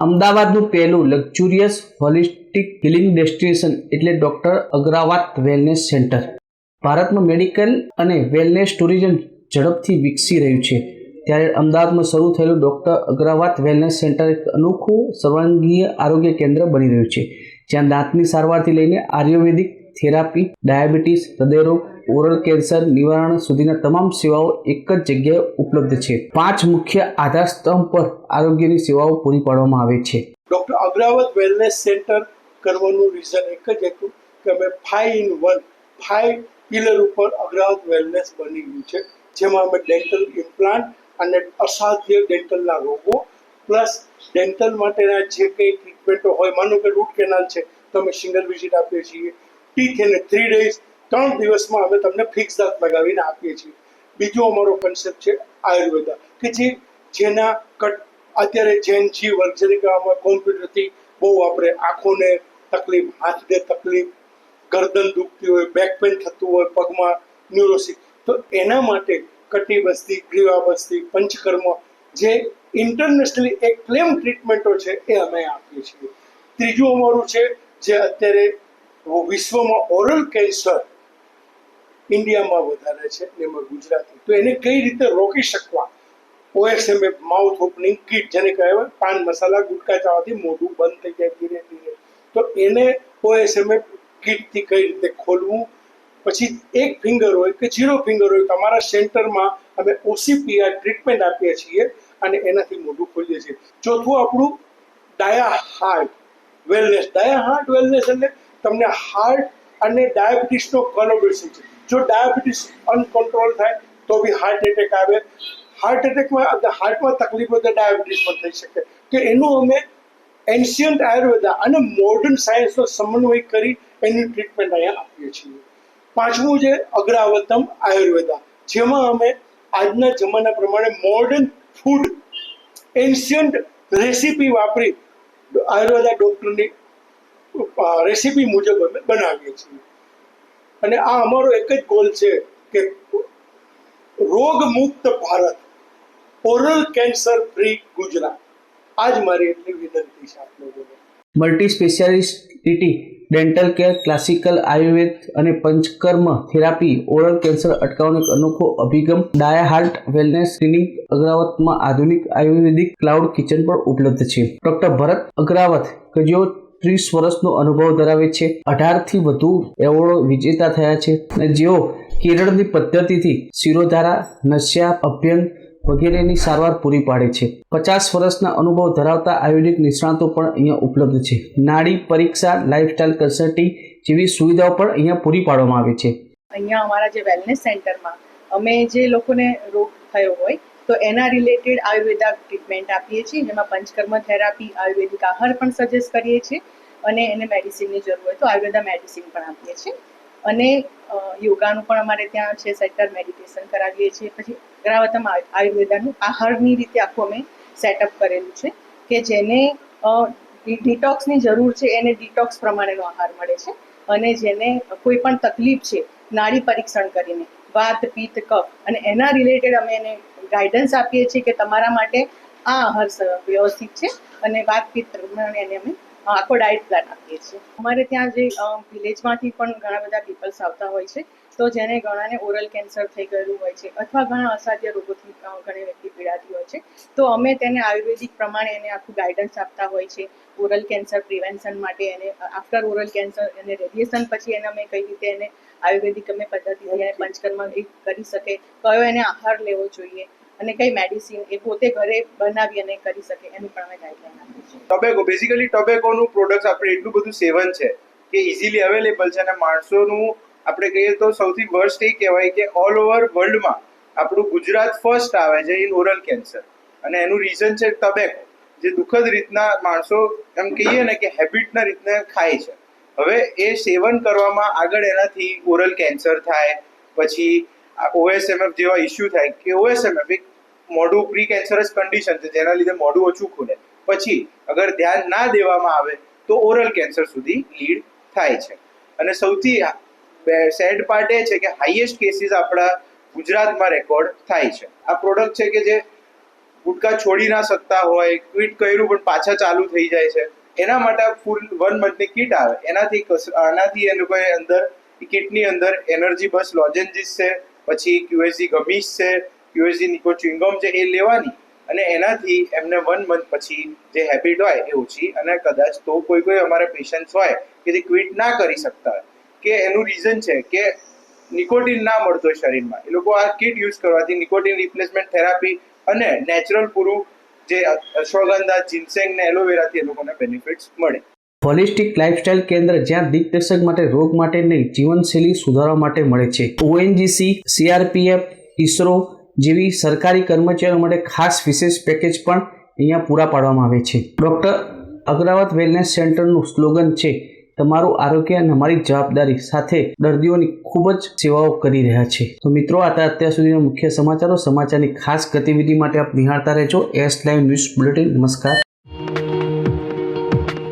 અમદાવાદનું પહેલું luxurious holistic healing destination એટલે ડોક્ટર અગ્રાવાત વેલનેસ સેન્ટર. ભારતમાં મેડિકલ અને વેલનેસ ટુરિઝમ ઝડપથી વિકસી રહ્યું છે. ત્યારે અમદાવાદમાં શરૂ થયેલું ડોક્ટર અગ્રાવાત વેલનેસ સેન્ટર એક અનોખું સર્વાંગીય આરોગ્ય કેન્દ્ર બની રહ્યું છે. જ્યાં દાંતની સારવારથી લઈને આયુર્વેદિક થેરાપી, ડાયાબિટીસ, હૃદયરોગ ઓરલ કેન્સર નિવારણ સુધીના તમામ સેવાઓ એક જ જગ્યાએ ઉપલબ્ધ છે. પાંચ મુખ્ય આધાર સ્તંભ પર આરોગ્યની સેવાઓ પૂરી પાડવામાં આવે છે. ડૉક્ટર અગ્રાવત વેલનેસ સેન્ટર કરવાનું રીઝન એક જ હતું કે અમે five in one five pillar ઉપર અગ્રાવત વેલનેસ બની ગયું છે. જેમાં અમે ડેન્ટલ ઇમ્પ્લાન્ટ અને અસાધ્ય ડેન્ટલના રોગો પ્લસ ડેન્ટલ માટેના જે કંઈ ટ્રીટમેન્ટો હોય, માનો કે રૂટ કેનાલ છે, તો અમે સિંગલ વિઝિટ આપીએ છીએ. ટીથ એને થ્રી ડેઝ ત્રણ દિવસમાં અમે તમને ફિક્સ દાંત લગાવીને આપીએ છીએ. બીજો અમારો કન્સેપ્ટ છે આયુર્વેદા, કે જે જેના કટ, અત્યારે જેન જી વર્ગ જેને કહેવામાં કોમ્પ્યુટરથી બહુ આપણે આંખોને તકલીફ, હાથને તકલીફ, ગરદન દુખતી હોય બેક પેન થતું હોય, પગમાં ન્યુરોસિક તો એના માટે કટિબસ્તી ગ્રીવાબસ્તી પંચકર્મ, જે ઇન્ટરનેશનલી એક ક્લેમ ટ્રીટમેન્ટો છે, એ અમે આપીએ છીએ. ત્રીજું અમારું છે જે અત્યારે વિશ્વમાં ઓરલ કેન્સર ઇન્ડિયામાં વધારે છે એમાં ગુજરાતી. તો એને કઈ રીતે રોકી શકવા? ઓએસએમએ માઉથ ઓપનિંગ કીટ જેને કહેવાય પાન મસાલા ગુટકા ચાવાથી મોઢું બંધ થઈ જાય ધીરે ધીરે. તો એને ઓએસએમએ કીટથી કઈ રીતે ખોલવું? પછી એક ફિંગર હોય કે ઝીરો ફિંગર હોય, તમારા સેન્ટરમાં અમે ઓસીપીઆર ટ્રીટમેન્ટ આપીએ છીએ અને એનાથી મોઢું ખોલીએ છીએ. ચોથું આપણું dia heart wellness dia heart wellness એટલે તમને હાર્ટ અને ડાયાબિટીસનો કોલોબ્રેશન છે જો ડાયાબિટીસ અનકન્ટ્રોલ થાય, તો બી હાર્ટ એટેક આવે. હાર્ટ એટેકમાં હાર્ટમાં તકલીફ હોય તો પણ થઈ શકે. તો એનું અમે એન્શિયન્ટ આયુર્વેદા અને મોડર્ન સાયન્સનો સમન્વય કરી એની ટ્રીટમેન્ટ અહીંયા આપીએ છીએ. પાંચમું છે અગ્રાવતમ આયુર્વેદા. જેમાં અમે આજના જમાના પ્રમાણે મોડર્ન ફૂડ એન્શિયન્ટ રેસીપી વાપરી આયુર્વેદા ડૉક્ટરની રેસીપી મુજબ અમે બનાવીએ છીએ. અને આ અમારો એક જ ગોલ છે કે રોગ મુક્ત Bharat oral cancer free Gujarat. આજ મારી એટલી વિનંતી છે આપ લોકોને multi speciality dental care classical Ayurveda અને પંચકર્મ થેરાપી ઓરલ કેન્સર અટકાવવાનો એક અનોખો અભિગમ, ડાયા હાર્ટ વેલનેસ ક્લિનિક અગ્રાવતમાં આધુનિક આયુર્વેદિક ક્લાઉડ કિચન પણ ઉપલબ્ધ છે. ડોક્ટર ભરત અગ્રાવત કે જેઓ ત્રીસ વર્ષનો અનુભવ ધરાવે છે. અઢારથી વધુ એવોર્ડો વિજેતા થયા છે. અને જેઓ કેરળની પદ્ધતિથી શિરોધારા, નસ્યા, અભ્યંગ વગેરેની સારવાર પૂરી પાડે છે. પચાસ વર્ષના અનુભવ ધરાવતા આયુર્વેદિક નિષ્ણાતો પણ અહીંયા ઉપલબ્ધ છે. નાડી પરીક્ષા લાઇફસ્ટાઇલ કન્સલ્ટિંગ જેવી સુવિધાઓ પણ અહીંયા પૂરી પાડવામાં આવે છે. અહીંયા અમારા જે વેલનેસ સેન્ટરમાં અમે જે લોકોને રોગ થયો હોય તો એના રિલેટેડ આયુર્વેદા ટ્રીટમેન્ટ આપીએ છીએ. જેમાં પંચકર્મ થેરાપી આયુર્વેદિક આહાર પણ સજેસ્ટ કરીએ છીએ અને એને મેડિસિનની જરૂર હોય તો આયુર્વેદા મેડિસિન પણ આપીએ છીએ. અને યોગાનું પણ અમારે ત્યાં છે સેટર મેડિટેશન કરાવીએ છીએ. પછી ગ્રાવતમ આયુર્વેદાનું આહારની રીતે આખું અમે સેટઅપ કરેલું છે કે જેને ડિટોક્સની જરૂર છે, એને ડિટોક્સ પ્રમાણેનો આહાર મળે છે. અને જેને કોઈ પણ તકલીફ છે, નાડી પરીક્ષણ કરીને, વાત, પિત્ત, કફ અને એના રિલેટેડ અમે એને ગાઈડન્સ આપીએ છીએ કે તમારા માટે આ આહાર વ્યવસ્થિત છે અને વાતચીત પ્રમાણે એને અમે આખો ડાયટ પ્લાન આપીએ છીએ. અમારે ત્યાં જે વિલેજમાંથી પણ ઘણા બધા પીપલ્સ આવતા હોય છે. તો જેને ઘણાને ઓરલ કેન્સર થઈ ગયેલું હોય છે અથવા ઘણા અસાધ્ય રોગોથી ઘણી વ્યક્તિ પીડાતી હોય છે તો અમે તેને આયુર્વેદિક પ્રમાણે એને આખું ગાઈડન્સ આપતા હોય છે. ઓરલ કેન્સર પ્રિવેન્શન માટે એને આફ્ટર ઓરલ કેન્સર એને રેડિયેશન પછી એને અમે કઈ રીતે એને આયુર્વેદિક અમે પદ્ધતિથી એને પંચકર્મ કરી શકે કયો એને આહાર લેવો જોઈએ અને કઈ મેડિસિન એ પોતે ઘરે બનાવી અને કરી શકે એનું પણ અમે ગાઈડલાઈન આપીએ છીએ. ટોબેકો બેઝિકલી ટોબેકોનું પ્રોડક્ટ આપણે એટલું બધું સેવન છે કે ઇઝીલી અવેલેબલ છે અને માણસોનું આપણે કહીએ તો સૌથી વર્સ્ટ એ કહેવાય કે ઓલ ઓવર વર્લ્ડમાં આપણું ગુજરાત ફર્સ્ટ આવે છે ઇન ઓરલ કેન્સર અને એનું રીઝન છે ટબેકો જે દુઃખદ રીતના માણસો એમ કહીએ ને કે હેબિટના રીતના ખાય છે. હવે એ સેવન કરવામાં આગળ એનાથી ઓરલ કેન્સર થાય, પછી ઓએસએમએફ જેવા ઇસ્યુ થાય કે ઓએસએમએફ એક મોઢું પ્રી કેન્સરસ કન્ડિશન છે, જેના લીધે મોઢું ઓછું ખુલે. પછી અગર ધ્યાન ના દેવામાં આવે તો ઓરલ કેન્સર સુધી લીડ થાય છે. અને સૌથી સેડ પાર્ટ એ છે કે હાઈએસ્ટ કેસીસ આપણા ગુજરાતમાં રેકોર્ડ થાય છે. આ પ્રોડક્ટ છે કે જે ગુટકા છોડી ના શકતા હોય ક્વિટ કર્યું પણ પાછા ચાલુ થઈ જાય છે. એના માટે ફૂલ વન મંથની કીટ આવે. એનાથી આનાથી એ લોકોએ અંદર કીટની અંદર એનર્જી બસ લોજેન્જીસ છે પછી ક્યુએસી ગમીશ છે ક્યુએસી નિકો ચ્યુઇંગમ છે એ લેવાની અને એનાથી એમને વન મંથ પછી જે હેબિટ હોય એ ઓછી અને કદાચ તો કોઈ કોઈ અમારા પેશન્ટ્સ હોય કે જે ક્વિટ ના કરી શકતા હોય. કે એનું રીઝન છે કે નિકોટિન ના મળતો હોય શરીરમાં. એ લોકો આ કિટ યુઝ કરવાથી નિકોટિન રિપ્લેસમેન્ટ થેરાપી અને નેચરલ પૂરું જે અશ્વગંધા જિન્સેંગ ને એલોવેરાથી એ લોકોને બેનિફિટ્સ મળે. હોલિસ્ટિક લાઇફસ્ટાઇલ કેન્દ્ર જ્યાં દિગ્દર્શક માટે રોગ માટે નહીં, જીવનશૈલી સુધારવા માટે મળે છે. ઓએનજીસી, સીઆરપીએફ, ઇસરો જેવી સરકારી કર્મચારીઓ માટે ખાસ વિશેષ પેકેજ પણ અહીંયા પૂરા પાડવામાં આવે છે. ડૉક્ટર અગ્રવાત વેલનેસ સેન્ટરનું સ્લોગન છે, તમારું આરોગ્ય અને અમારી જવાબદારી સાથે દર્દીઓની ખૂબ જ સેવાઓ કરી રહ્યા છે. તો મિત્રો, આ અત્યાર સુધીના મુખ્ય સમાચારો. સમાચારની ખાસ ગતિવિધિ માટે આપ નિહાળતા રહેજો. એસ લાઈવ ન્યૂઝ બુલેટિન નમસ્કાર.